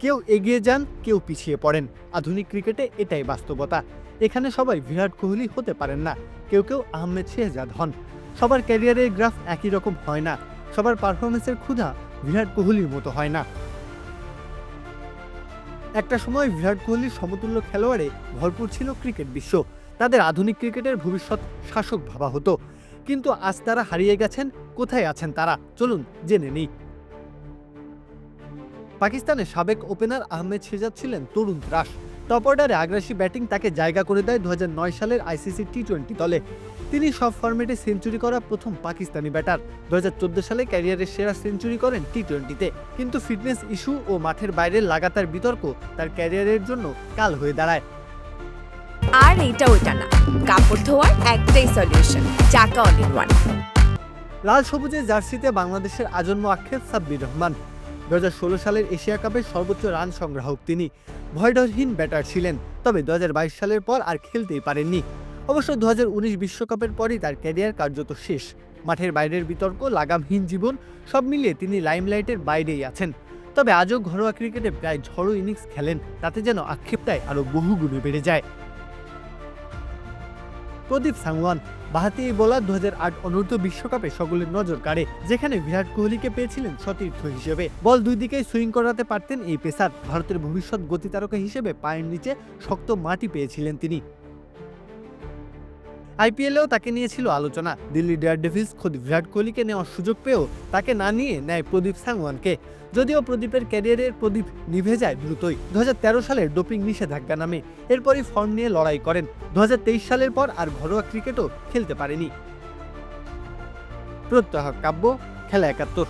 কেউ এগিয়ে যান, কেউ পিছিয়ে পড়েন। আধুনিক ক্রিকেটে এটাই বাস্তবতা। এখানে সবাই বিরাট কোহলি হতে পারেন না। কেউ কেউ আহমেদ শেহজাদ হন। সবার ক্যারিয়ারের গ্রাফ একই রকম হয় না। সবার পারফরমেন্সের ক্ষুধা বিরাট কোহলির মতো হয় না। একটা সময় বিরাট কোহলির সমতুল্য খেলোয়াড়ে ভরপুর ছিল ক্রিকেট বিশ্ব। তাদের আধুনিক ক্রিকেটের ভবিষ্যৎ শাসক ভাবা হতো। কিন্তু আজ তারা হারিয়ে গেছেন, কোথায় আছেন তারা? চলুন জেনে নিই। পাকিস্তানের সাবেক ওপেনার আহমেদ শেজাদ ছিলেন তরুণ ত্রাস। টপ অর্ডারে আগ্রাসী ব্যাটিং তাকে জায়গা করে দেয় দুহাজার নয় সালের আইসিসি টি টোয়েন্টি দলে। তিনি সব ফরম্যাটে সেঞ্চুরি করা প্রথম পাকিস্তানি ব্যাটার। দুহাজার চোদ্দ সালে ক্যারিয়ারের সেরা সেঞ্চুরি করেন টি টোয়েন্টিতে কিন্তু ফিটনেস ইস্যু ও মাঠের বাইরের লাগাতার বিতর্ক তার ক্যারিয়ারের জন্য কাল হয়ে দাঁড়ায়। আর এইটা ওইটা না। কাপড় ধোয়ার একটাই সলিউশন চাকা অল ইন ওয়ান লাল সবুজের জার্সিতে বাংলাদেশের আজন্ম আক্ষেপ সাব্বির রহমান। দু হাজার ষোলো সালের এশিয়া কাপের সর্বোচ্চ রান সংগ্রাহক তিনি। ভয়ডরহীন ব্যাটার ছিলেন, তবে দু হাজার বাইশ সালের পর আর খেলতেই পারেননি। অবশ্য দু হাজার উনিশ বিশ্বকাপের পরই তার ক্যারিয়ার কার্যত শেষ। মাঠের বাইরের বিতর্ক, লাগামহীন জীবন, সব মিলিয়ে তিনি লাইমলাইটের বাইরেই আছেন। তবে আজও ঘরোয়া ক্রিকেটে প্রায় ঝড়ো ইনিংস খেলেন, তাতে যেন আক্ষেপটাই আরও বহুগুণে বেড়ে যায়। প্রদীপ সাংওয়ান, বাহাতি এই বোলার দু অনূর্ধ্ব বিশ্বকাপে সকলের নজর কাড়ে, যেখানে বিরাট কোহলিকে পেয়েছিলেন সতীর্থ হিসেবে। বল দুই দিকেই সুইং করাতে পারতেন এই পেসার। ভারতের ভবিষ্যৎ গতি তারকা হিসেবে পায়ের নিচে শক্ত মাটি পেয়েছিলেন তিনি। আইপিএলেও তাকে নিয়েছিল আলোচনা। দিল্লি ডেয়ার ডেভিস খোদ বিরাট কোহলিকে নেওয়ার সুযোগ পেয়েও তাকে না নিয়ে নেয় প্রদীপ সাংওয়ানকে। যদিও প্রদীপের ক্যারিয়ারের প্রদীপ নিভে যায় দ্রুতই। দু হাজার সালের ডোপিং নিষেধাজ্ঞা নামে। এরপরই ফর্ম নিয়ে লড়াই করেন। দু হাজার তেইশ সালের পর আর ঘরোয়া ক্রিকেটও খেলতে পারেনি। প্রত্যহ কাব্য, খেলা একাত্তর।